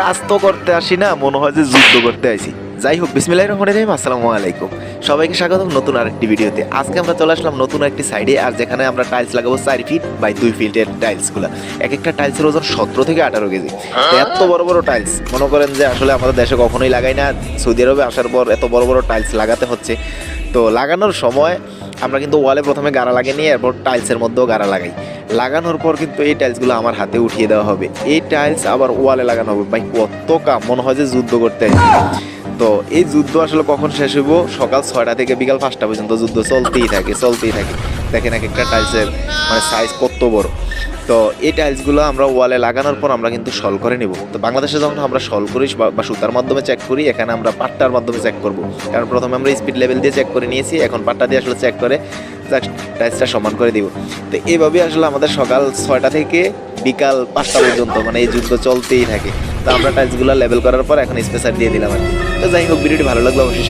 কাজ তো করতে আসি না, মনে হয় যে যুদ্ধ করতে আসি যাই হোক বিসমিল্লাহ রহমান রহিম, আসসালামু আলাইকুম। সবাইকে স্বাগত নতুন আরেকটি ভিডিওতে। আজকে আমরা চলে আসলাম নতুন একটি সাইডে, আর যেখানে আমরা টাইলস লাগাবো চার ফিট বাই দুই ফিটের টাইলসগুলো এক একটা টাইলসের ওজন সতেরো থেকে আঠারো কেজি। এত বড় বড় টাইলস মনে করেন যে আসলে আমাদের দেশে কখনোই লাগাই না। সৌদি আরবে আসার পর এত বড় বড় টাইলস লাগাতে হচ্ছে। তো লাগানোর সময় আমরা কিন্তু ওয়ালে প্রথমে গাড়া লাগিয়ে নিয়ে এরপর টাইলসের মধ্যেও গাড়া লাগাই। লাগানোর পর কিন্তু এই টাইলসগুলো আমার হাতে উঠিয়ে দেওয়া হবে। এই টাইলস আবার ওয়ালে লাগানো হবে। ভাই, কত কাম! মনে হয় যে যুদ্ধ করতে তো এই যুদ্ধ আসলে কখন শেষ হইব? সকাল ছয়টা থেকে বিকাল পাঁচটা পর্যন্ত যুদ্ধ চলতেই থাকে চলতেই থাকে। দেখেন এক একটা টাইলসের মানে সাইজ কত বড়। তো এই টাইলসগুলো আমরা ওয়ালে লাগানোর পর আমরা কিন্তু সল করে নিব। তো বাংলাদেশে যখন আমরা সল করি বা- সুতার মাধ্যমে চেক করি, এখানে আমরা পাট্টার মাধ্যমে চেক করব। কারণ প্রথমে আমরা স্পিড লেভেল দিয়ে চেক করে নিয়েছি, এখন পাট্টা দিয়ে আসলে চেক করে টাইলসটা সমান করে দিব। তো এইভাবে আসলে আমাদের সকাল ছয়টা থেকে বিকাল পাঁচটা পর্যন্ত মানে এই যুদ্ধ চলতেই থাকে। তো আমরা টাইলসগুলো লেভেল করার পর এখন স্পেসার দিয়ে দিলাম আর কি। তো যাই হোক, ভিডিওটি ভালো লাগল অবশ্যই